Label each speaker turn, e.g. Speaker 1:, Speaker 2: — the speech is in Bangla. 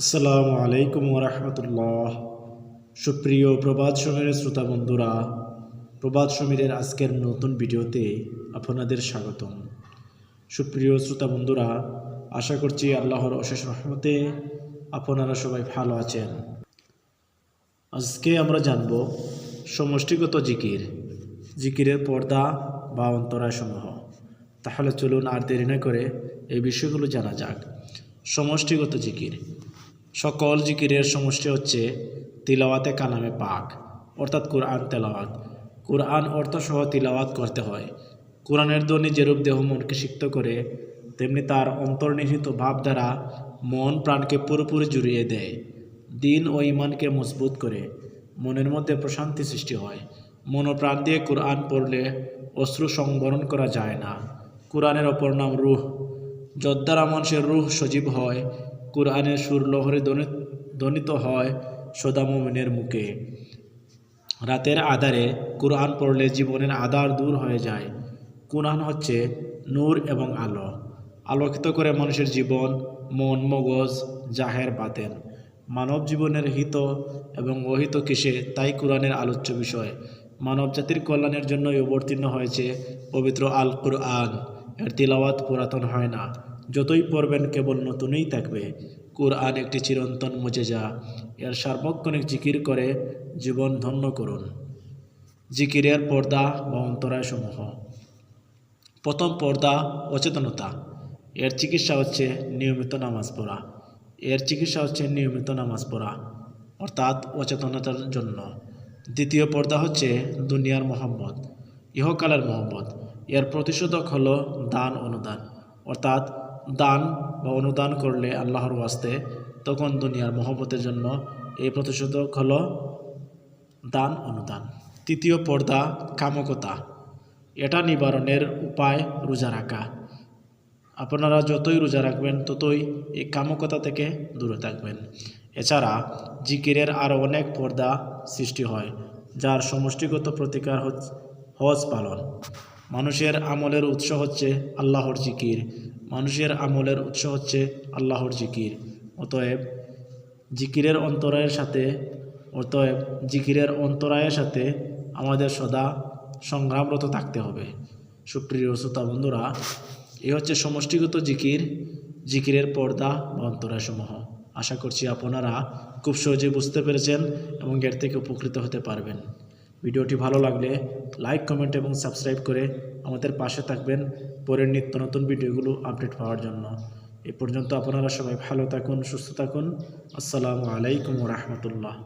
Speaker 1: আসসালামু আলাইকুম রহমতুল্লাহ সুপ্রিয় প্রবাদ সমীরের শ্রোতা বন্ধুরা প্রবাদ সমীরের আজকের নতুন ভিডিওতে আপনাদের স্বাগতম। সুপ্রিয় শ্রোতা বন্ধুরা, আশা করছি আল্লাহর অশেষ রহমতে আপনারা সবাই ভালো আছেন। আজকে আমরা জানব সমষ্টিগত জিকির, জিকিরের পর্দা বা অন্তরায়সমূহ। তাহলে চলুন আর দেরি না করে এই বিষয়গুলো জানা যাক। সমষ্টিগত জিকির সকল জিকিরের সমষ্টি হচ্ছে তিলাওয়াতে কালামে পাক, অর্থাৎ কোরআন তেলাওয়াত। কোরআন অর্থসহ তিলাওয়াত করতে হয়। কোরআনের ধ্বনি যেরূপ দেহ মনকে সিক্ত করে, তেমনি তার অন্তর্নিহিত ভাব দ্বারা মন প্রাণকে পুরোপুরি জুড়িয়ে দেয়। দিন ও ইমানকে মজবুত করে। মনের মধ্যে প্রশান্তি সৃষ্টি হয়। মন প্রাণ দিয়ে কোরআন পড়লে অশ্রু সংবরণ করা যায় না। কোরআনের অপর নাম রুহ। যদ্বারা মানুষের রুহ সজীব হয় কোরআনের সুর লহরে ধ্বনি- ধ্বনিত হয় সদা মোমিনের মুখে। রাতের আধারে কোরআন পড়লে জীবনের আধার দূর হয়ে যায়। কোরআন হচ্ছে নূর এবং আলো। আলোকিত করে মানুষের জীবন, মন, মগজ, জাহের, বাতেন। মানব জীবনের হিত এবং অহিত কিসে তাই কোরআনের আলোচ্য বিষয়। মানব জাতির কল্যাণের জন্যই অবতীর্ণ হয়েছে পবিত্র আল কোরআন এর তিলাওয়াত পুরাতন হয় না। যতই পড়বেন কেবল নতুনই থাকবে। কোরআন একটি চিরন্তন মুজেজা। এর সার্বক্ষণিক জিকির করে জীবন ধন্য করুন। জিকিরের পর্দা বা অন্তরায়সমূহ। প্রথম পর্দা, অচেতনতা। এর চিকিৎসা হচ্ছে নিয়মিত নামাজ পড়া। এর চিকিৎসা হচ্ছে নিয়মিত নামাজ পড়া, অর্থাৎ অচেতনতার জন্য। দ্বিতীয় পর্দা হচ্ছে দুনিয়ার মোহাম্মদ ইহকালের মোহাম্মদ এর প্রতিষেধক হলো দান অনুদান অর্থাৎ দান বা অনুদান করলে আল্লাহর ওয়াস্তে, তখন দুনিয়ার মহব্বতের জন্য এই প্রতিষেধক হলো দান, অনুদান। তৃতীয় পর্দা, কামকতা। এটা নিবারণের উপায় রোজা রাখা। আপনারা যতই রোজা রাখবেন, ততই এই কামকতা থেকে দূরে থাকবেন। এছাড়া জিকিরের আরও অনেক পর্দা সৃষ্টি হয়, যার সমষ্টিগত প্রতিকার হজ পালন। মানুষের আমলের উৎস হচ্ছে আল্লাহর জিকির। মানুষের আমলের উৎস হচ্ছে আল্লাহর জিকির। অতএব জিকিরের অন্তরায়ের সাথে, অতএব জিকিরের অন্তরায়ের সাথে আমাদের সদা সংগ্রামরত থাকতে হবে। সুপ্রিয় শ্রোতা বন্ধুরা এই হচ্ছে সমষ্টিগত জিকির, জিকিরের পর্দা বা অন্তরায়সমূহ। আশা করছি আপনারা খুব সহজে বুঝতে পেরেছেন এবং এর থেকে উপকৃত হতে পারবেন। ভিডিওটি ভালো লাগলে লাইক, কমেন্ট এবং সাবস্ক্রাইব করে আমাদের পাশে থাকবেন পরের নিত্য নতুন ভিডিওগুলো আপডেট পাওয়ার জন্য। এ পর্যন্ত আপনারা সবাই ভালো থাকুন, সুস্থ থাকুন। আসসালামু আলাইকুম রহমতুল্লাহ।